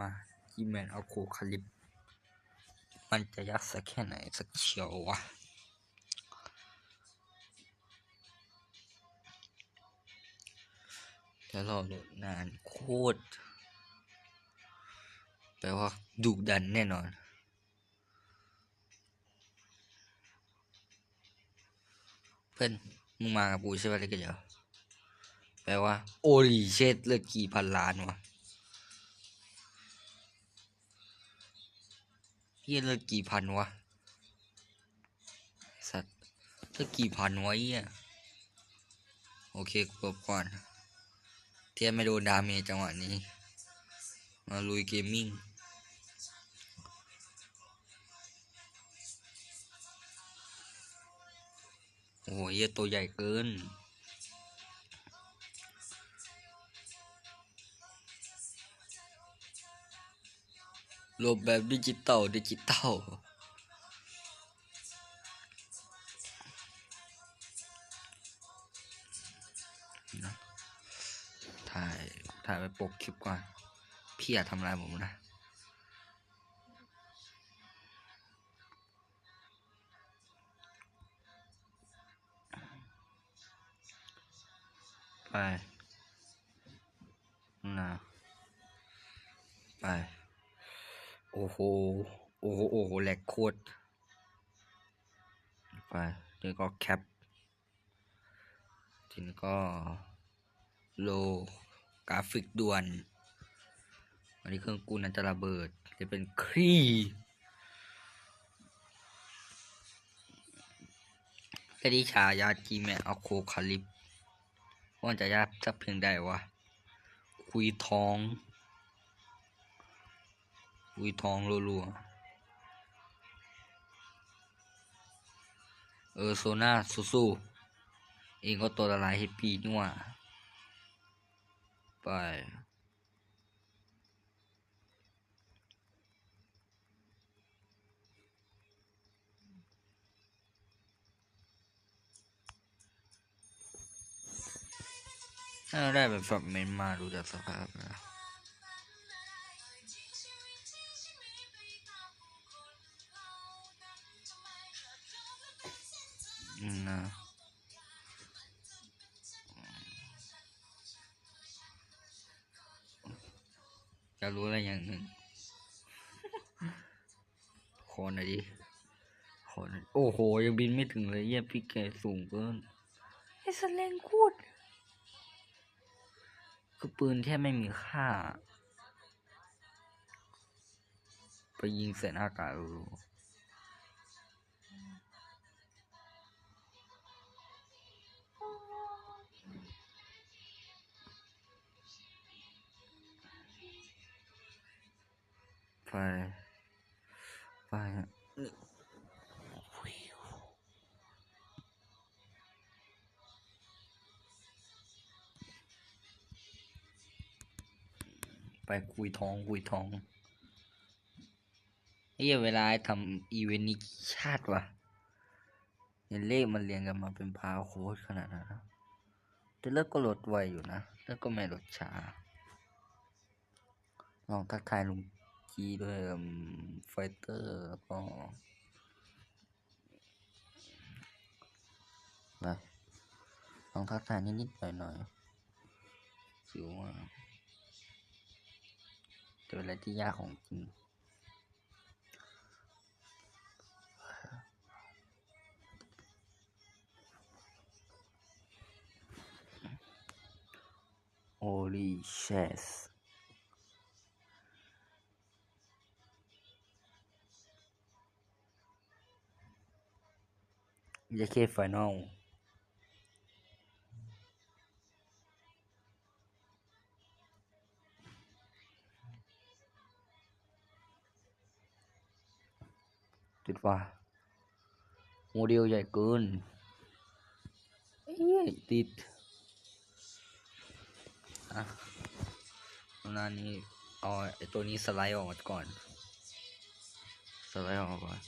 มาจีแมนเอาโคคาลิป มันจะยักษ์สักแค่ไหนสักเชียววะจะรอโหลดนานโคตรแปลว่าดุดันแน่นอนเพื่อนมึงมากับกูใช่ไหมเลยกันเดียวแปลว่า โอลีเชตเลือกกี่พันล้านวะ เฮียเลือกกี่พันวะ สัตว์เลือกกี่พันวะเฮียโอเคกูกดก่อน เทียบไม่โดนดาเมจจังหวะนี้ มาลุยเกมมิ่งโอ้ยตัวใหญ่เกิน รูปแบบดิจิตอลดิจิตอลถ่าย ถ่ายไปปกคลิปก่อน พี่อย่าทำลายผมนะไปนะไป อ้โห โอ้โห โอ้โหแหลกโคตร ไปนี่ก็แคป ทีนี้ก็โลกราฟิกด่วนอันนี้เครื่องกูนั้นจะระเบิด จะเป็นครีแค่ที่ฉายาจีแมอโคคาลิปว่าจะยากสักเพียงใดวะ คุยทอง คุยทองรัวๆเออโซน่าสู้ๆเองก็ตัวละลายให้ปีนี่หว่าไปได้แบบฝักเมนมาดูจากสภาพนะ จะรู้อะไรอย่างหนึ่งขอหน่อยดิขอหน่อยโอ้โห ยังบินไม่ถึงเลยเยี่ยพี่แกสูงเกินไอ้สแลงคูดคือปืนแค่ไม่มีค่า ไปยิงเสร็จอากาศรู้ ไปไปไปคุยทองคุยทองเฮ้ยเวลาทำอีเวนต์นี้กี่ชาติวะเห็นเลขมันเรียงกันมาเป็นพาโค้ดขนาดนั้นนะแต่เลิกก็ลดไวอยู่นะเลิกก็ไม่ลดช้า ลองทักทายลุง จีด้วยไฟเตอร์แล้วก็ไปลองทักทายนิดๆหน่อยๆถือว่าจะเป็นอะไรที่ยากของจริง Holy shit จะเคไฟนอลิเดล ใหญ่เกินเอ้ยติดอะหน้านี้เอาไอตัวนี้สไลด์ออกก่อน สไลด์ออกก่อน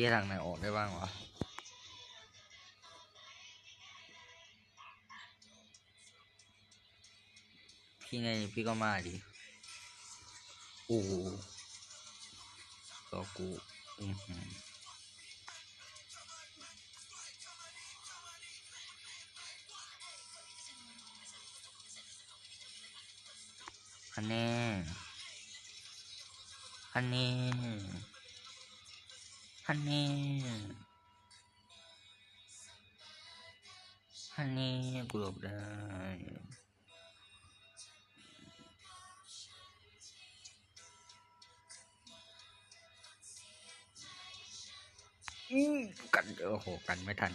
ที่ทางไหนออกได้บ้างวะพี่ไงพี่ก็มาดิโอ้โหก็กูอือหือฮันแน่ฮันแน่ ฮันแน่ฮันแน่กูหลบได้อืมกันโอ้โหกันไม่ทัน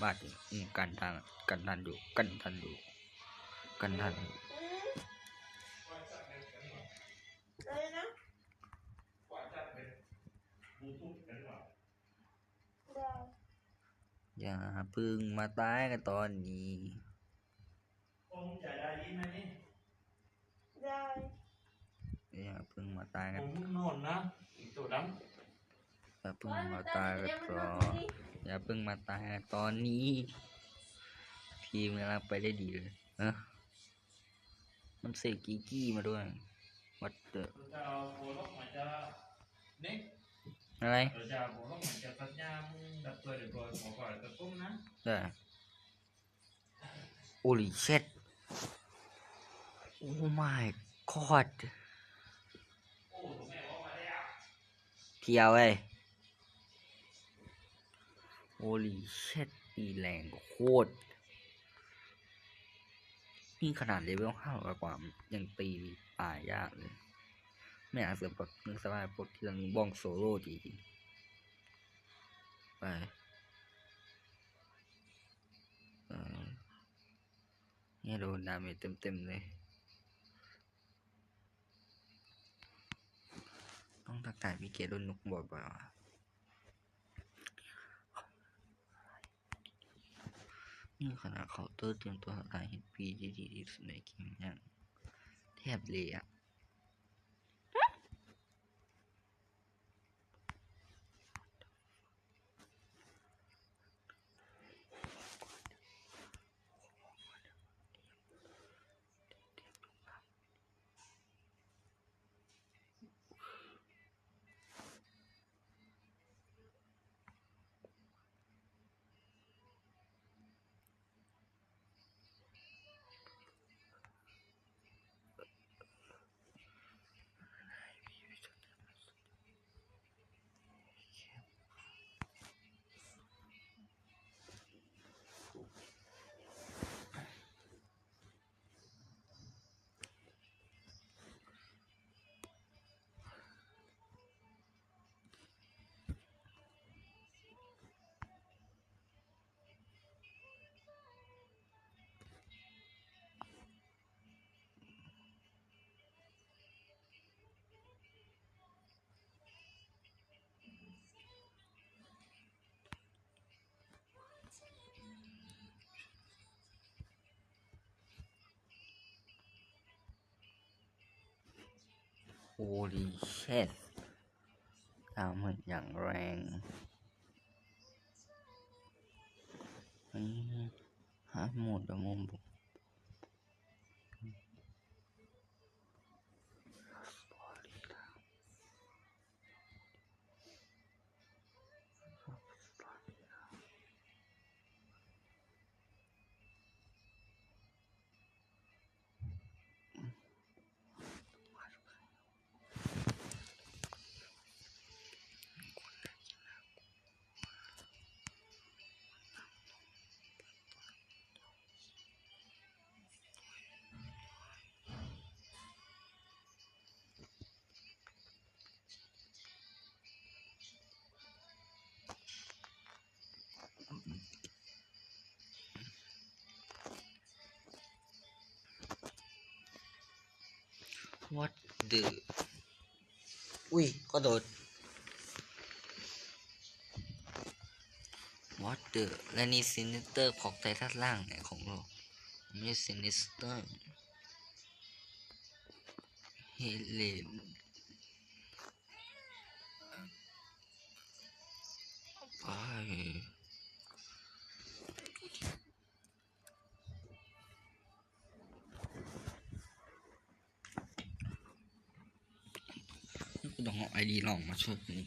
บ้าจริงอืมกันทันกันทันอยู่กันทันอยู่กันทันอะไรนะได้ อย่าเพึ่งมาตายกันตอนนี้ผมจะได้ยินไหมนี่ได้อย่าเพึ่งมาตายผกันมนอนนะอีกตัวดอย่าเพึ่งมาตายกันตอนอย่าเพึ่งมาตายกันตอนนี้ ทีมกำลังไปได้ดีเลยเอะมันเสกกีกี้มาด้วยวัดเตอำเราจะเอาโบล็อกมาจะเน็กอะไรเราจะเอาโบล็อกมาจะสัญญามึงดับตัวเดี๋ยวตัวขอก่อนตะกุ้มนะได้โอ้ลิเช็ดโอ้ my god โอ้ตัวแม่ว่ามาได้อะเที่ยวเว้ยโอ้ลิเช็ดตีแรงโคตรนี่ขนาดเลเวลห้าร้อยกว่ายังตีป่ายยากเลย ไม่อาจเสือปลดนึกสบายปลดที่เราบ้องโซโล่จริงๆไปนี่โดนดาเมจเต็มๆเลยต้องทักทายพี่เกดโดนนุกบ่อยๆว่ะนี่ขนาดเคาน์เตอร์เตรียมตัวทักทายเห็นปีที่ดีที่สุดในเกมยังแทบเลยอะ โอ้ดีเช็ดทำมันอย่างแรงอันนี้หาหมดแล้วมุมบุก วัดเดืออุ้ยก็โดดวัดเดือและนี่ซินิเตอร์ของไททันล่างเนี่ยของเราไม่ใช่ซินิสเตอร์เฮเลน ต้องเอาไอดีลองมาช่วยนี่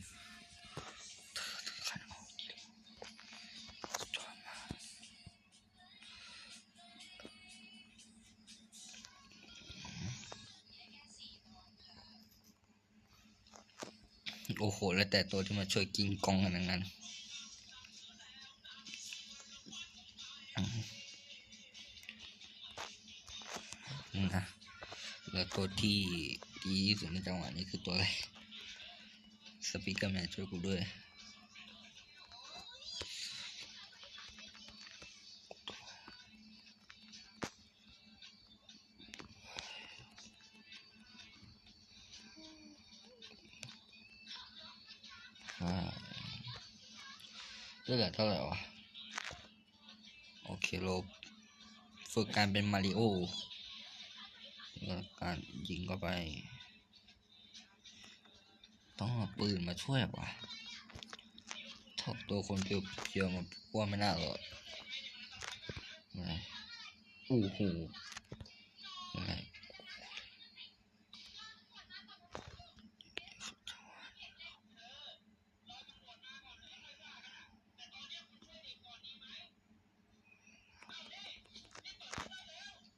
โอ้โห แล้วแต่ตัวที่มาช่วยกินกองกันงนั้นนะแล้วตัวที่ดีที่สุดในจังหวะนี้คือตัวอะไร สปีกเกอร์แมนช่วยกูด้วยอ่าเลือดเท่าไหร่วะ โอเคลบฝึกการเป็นมาริโอแล้วการยิงเข้าไป ต้องเอาปืนมาช่วยวะถ้าตัวคนเพียวๆมาว่าไม่น่ารอดอะไรอู้หูอะไร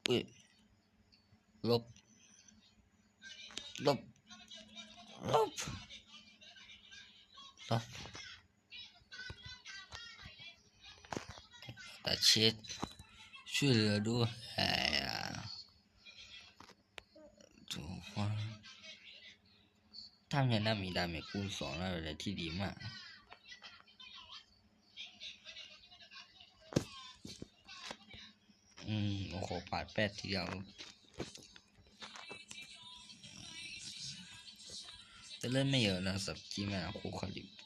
อุ้ยลบ ช็ดช่วยเหลือด้วยถูกว่าทำอย่างนั้นมีดาเมจคูณสองอะไรที่ดีมากอืมโอ้โหปาดแปดทีเดียวจะเล่นไม่เยอะนะสับจีแมนคูคาลิป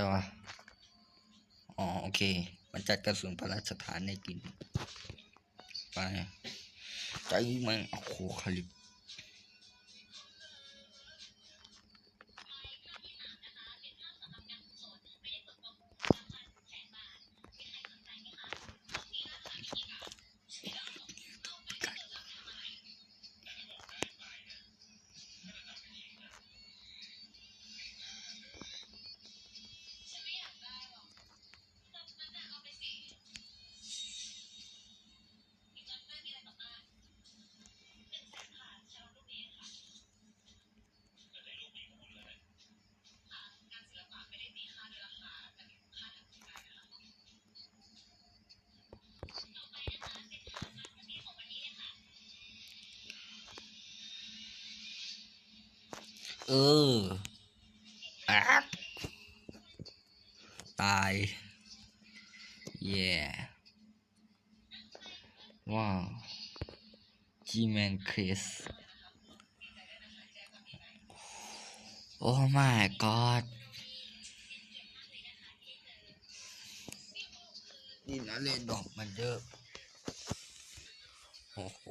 อะไรวะ อ๋อ โอเค มันจัดกระสุนพระราชทานให้กิน ไป ใจมันโอ้โหคาลิป เอออะตายเย่ว้าวจีแมนคริสโอ้ my god นี่นะเล่นดอกมันเยอะ โอ้โห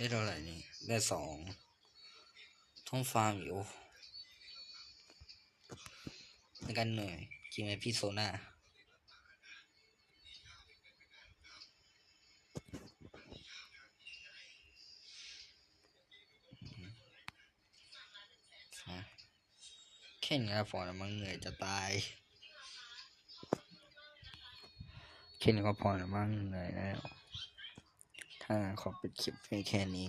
ได้เท่าไหร่นี่ ได้สองท้องฟาร์มอยู่ในกันเหนื่อยกินไหมพี่โซน่าแค่นี้ก็พอแล้วมั้งเหนื่อยจะตายแค่นี้ก็พอแล้วมั้งเหนื่อยแล้ว อ่าขอปิดคลิปเพียงแค่นี้